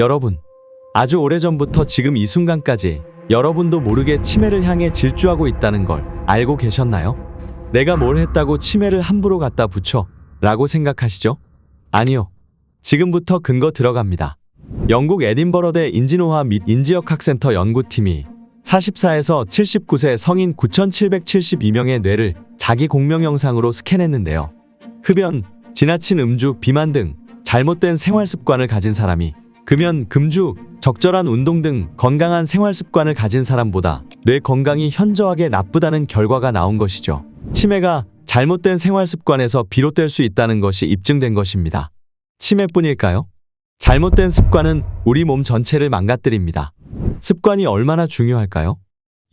여러분, 아주 오래전부터 지금 이 순간까지 여러분도 모르게 치매를 향해 질주하고 있다는 걸 알고 계셨나요? 내가 뭘 했다고 치매를 함부로 갖다 붙여 라고 생각하시죠? 아니요. 지금부터 근거 들어갑니다. 영국 에딘버러대 인지노화 및 인지역학센터 연구팀이 44에서 79세 성인 9,772명의 뇌를 자기 공명 영상으로 스캔했는데요. 흡연, 지나친 음주, 비만 등 잘못된 생활 습관을 가진 사람이 금연, 금주, 적절한 운동 등 건강한 생활 습관을 가진 사람보다 뇌 건강이 현저하게 나쁘다는 결과가 나온 것이죠. 치매가 잘못된 생활 습관에서 비롯될 수 있다는 것이 입증된 것입니다. 치매뿐일까요? 잘못된 습관은 우리 몸 전체를 망가뜨립니다. 습관이 얼마나 중요할까요?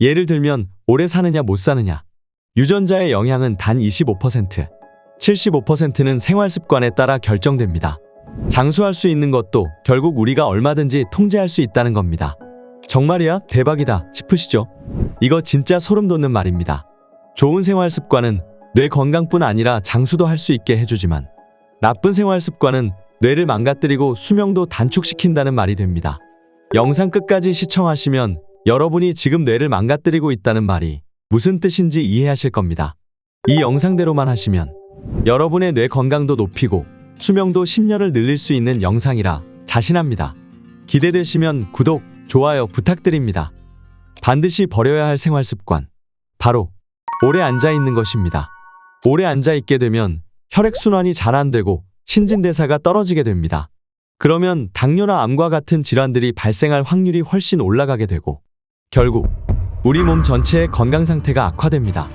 예를 들면 오래 사느냐 못 사느냐. 유전자의 영향은 단 25%, 75%는 생활 습관에 따라 결정됩니다. 장수할 수 있는 것도 결국 우리가 얼마든지 통제할 수 있다는 겁니다. 정말이야? 대박이다 싶으시죠? 이거 진짜 소름 돋는 말입니다. 좋은 생활 습관은 뇌 건강뿐 아니라 장수도 할 수 있게 해주지만 나쁜 생활 습관은 뇌를 망가뜨리고 수명도 단축시킨다는 말이 됩니다. 영상 끝까지 시청하시면 여러분이 지금 뇌를 망가뜨리고 있다는 말이 무슨 뜻인지 이해하실 겁니다. 이 영상대로만 하시면 여러분의 뇌 건강도 높이고 수명도 10년을 늘릴 수 있는 영상이라 자신합니다. 기대되시면 구독, 좋아요 부탁드립니다. 반드시 버려야 할 생활 습관. 바로 오래 앉아 있는 것입니다. 오래 앉아 있게 되면 혈액순환이 잘 안 되고 신진대사가 떨어지게 됩니다. 그러면 당뇨나 암과 같은 질환들이 발생할 확률이 훨씬 올라가게 되고 결국 우리 몸 전체의 건강 상태가 악화됩니다.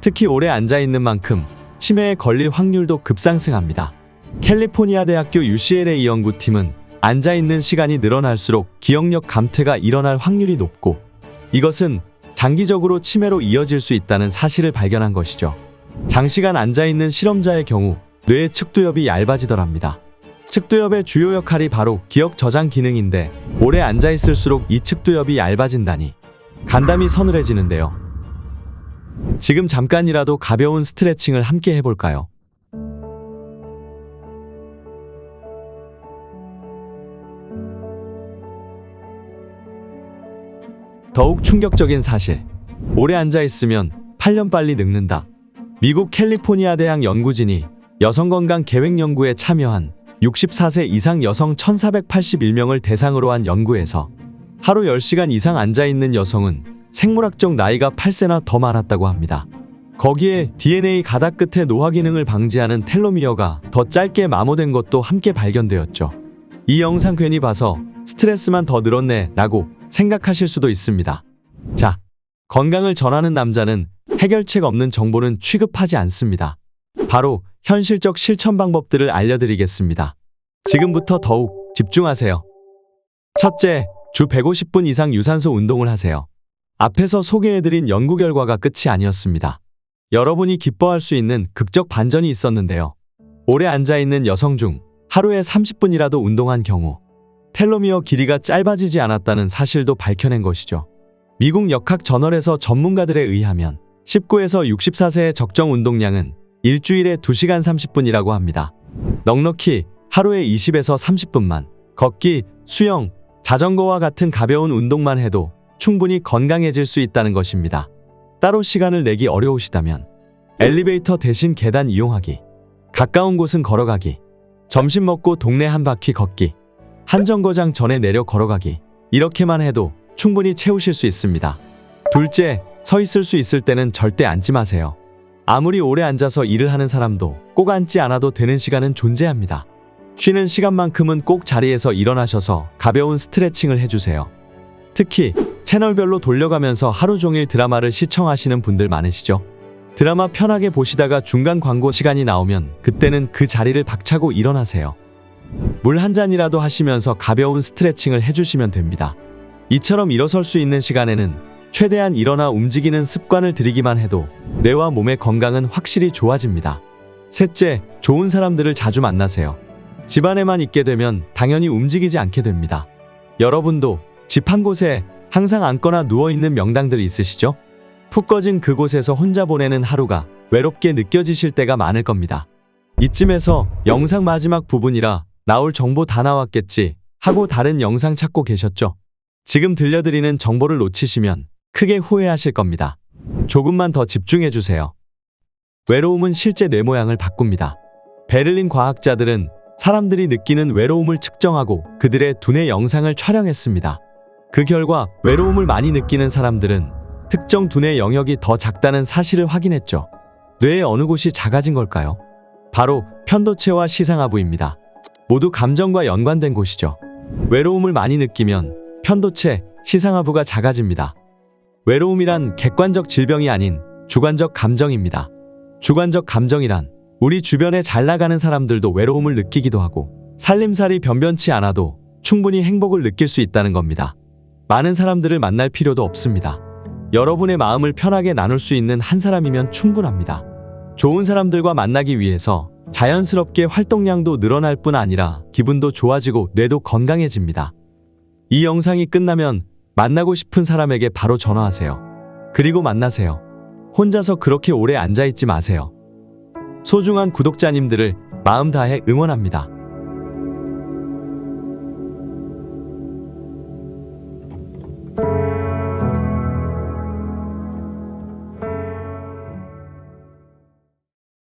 특히 오래 앉아 있는 만큼 치매에 걸릴 확률도 급상승합니다. 캘리포니아 대학교 UCLA 연구팀은 앉아 있는 시간이 늘어날수록 기억력 감퇴가 일어날 확률이 높고 이것은 장기적으로 치매로 이어질 수 있다는 사실을 발견한 것이죠. 장시간 앉아 있는 실험자의 경우 뇌의 측두엽이 얇아지더랍니다. 측두엽의 주요 역할이 바로 기억 저장 기능인데 오래 앉아 있을수록 이 측두엽이 얇아진다니 간담이 서늘해지는데요. 지금 잠깐이라도 가벼운 스트레칭을 함께 해볼까요? 더욱 충격적인 사실. 오래 앉아 있으면 8년 빨리 늙는다. 미국 캘리포니아 대학 연구진이 여성 건강 계획 연구에 참여한 64세 이상 여성 1,481명을 대상으로 한 연구에서 하루 10시간 이상 앉아 있는 여성은 생물학적 나이가 8세나 더 많았다고 합니다. 거기에 DNA 가닥 끝의 노화 기능을 방지하는 텔로미어가 더 짧게 마모된 것도 함께 발견되었죠. 이 영상 괜히 봐서 스트레스만 더 늘었네 라고 생각하실 수도 있습니다. 자, 건강을 전하는 남자는 해결책 없는 정보는 취급하지 않습니다. 바로 현실적 실천 방법들을 알려드리겠습니다. 지금부터 더욱 집중하세요. 첫째, 주 150분 이상 유산소 운동을 하세요. 앞에서 소개해드린 연구 결과가 끝이 아니었습니다. 여러분이 기뻐할 수 있는 극적 반전이 있었는데요. 오래 앉아있는 여성 중 하루에 30분이라도 운동한 경우 텔로미어 길이가 짧아지지 않았다는 사실도 밝혀낸 것이죠. 미국 역학 저널에서 전문가들에 의하면 19에서 64세의 적정 운동량은 일주일에 2시간 30분이라고 합니다. 넉넉히 하루에 20에서 30분만 걷기, 수영, 자전거와 같은 가벼운 운동만 해도 충분히 건강해질 수 있다는 것입니다. 따로 시간을 내기 어려우시다면 엘리베이터 대신 계단 이용하기, 가까운 곳은 걸어가기, 점심 먹고 동네 한 바퀴 걷기, 한 정거장 전에 내려 걸어가기, 이렇게만 해도 충분히 채우실 수 있습니다. 둘째, 서 있을 수 있을 때는 절대 앉지 마세요. 아무리 오래 앉아서 일을 하는 사람도 꼭 앉지 않아도 되는 시간은 존재합니다. 쉬는 시간만큼은 꼭 자리에서 일어나셔서 가벼운 스트레칭을 해주세요. 특히 채널별로 돌려가면서 하루 종일 드라마를 시청하시는 분들 많으시죠? 드라마 편하게 보시다가 중간 광고 시간이 나오면 그때는 그 자리를 박차고 일어나세요. 물 한 잔이라도 하시면서 가벼운 스트레칭을 해주시면 됩니다. 이처럼 일어설 수 있는 시간에는 최대한 일어나 움직이는 습관을 들이기만 해도 뇌와 몸의 건강은 확실히 좋아집니다. 셋째, 좋은 사람들을 자주 만나세요. 집안에만 있게 되면 당연히 움직이지 않게 됩니다. 여러분도 집 한 곳에 항상 앉거나 누워있는 명당들 있으시죠? 푹 꺼진 그곳에서 혼자 보내는 하루가 외롭게 느껴지실 때가 많을 겁니다. 이쯤에서 영상 마지막 부분이라 나올 정보 다 나왔겠지 하고 다른 영상 찾고 계셨죠? 지금 들려드리는 정보를 놓치시면 크게 후회하실 겁니다. 조금만 더 집중해 주세요. 외로움은 실제 뇌 모양을 바꿉니다. 베를린 과학자들은 사람들이 느끼는 외로움을 측정하고 그들의 두뇌 영상을 촬영했습니다. 그 결과 외로움을 많이 느끼는 사람들은 특정 두뇌 영역이 더 작다는 사실을 확인했죠. 뇌의 어느 곳이 작아진 걸까요? 바로 편도체와 시상하부입니다. 모두 감정과 연관된 곳이죠. 외로움을 많이 느끼면 편도체, 시상하부가 작아집니다. 외로움이란 객관적 질병이 아닌 주관적 감정입니다. 주관적 감정이란 우리 주변에 잘 나가는 사람들도 외로움을 느끼기도 하고 살림살이 변변치 않아도 충분히 행복을 느낄 수 있다는 겁니다. 많은 사람들을 만날 필요도 없습니다. 여러분의 마음을 편하게 나눌 수 있는 한 사람이면 충분합니다. 좋은 사람들과 만나기 위해서 자연스럽게 활동량도 늘어날 뿐 아니라 기분도 좋아지고 뇌도 건강해집니다. 이 영상이 끝나면 만나고 싶은 사람에게 바로 전화하세요. 그리고 만나세요. 혼자서 그렇게 오래 앉아있지 마세요. 소중한 구독자님들을 마음 다해 응원합니다.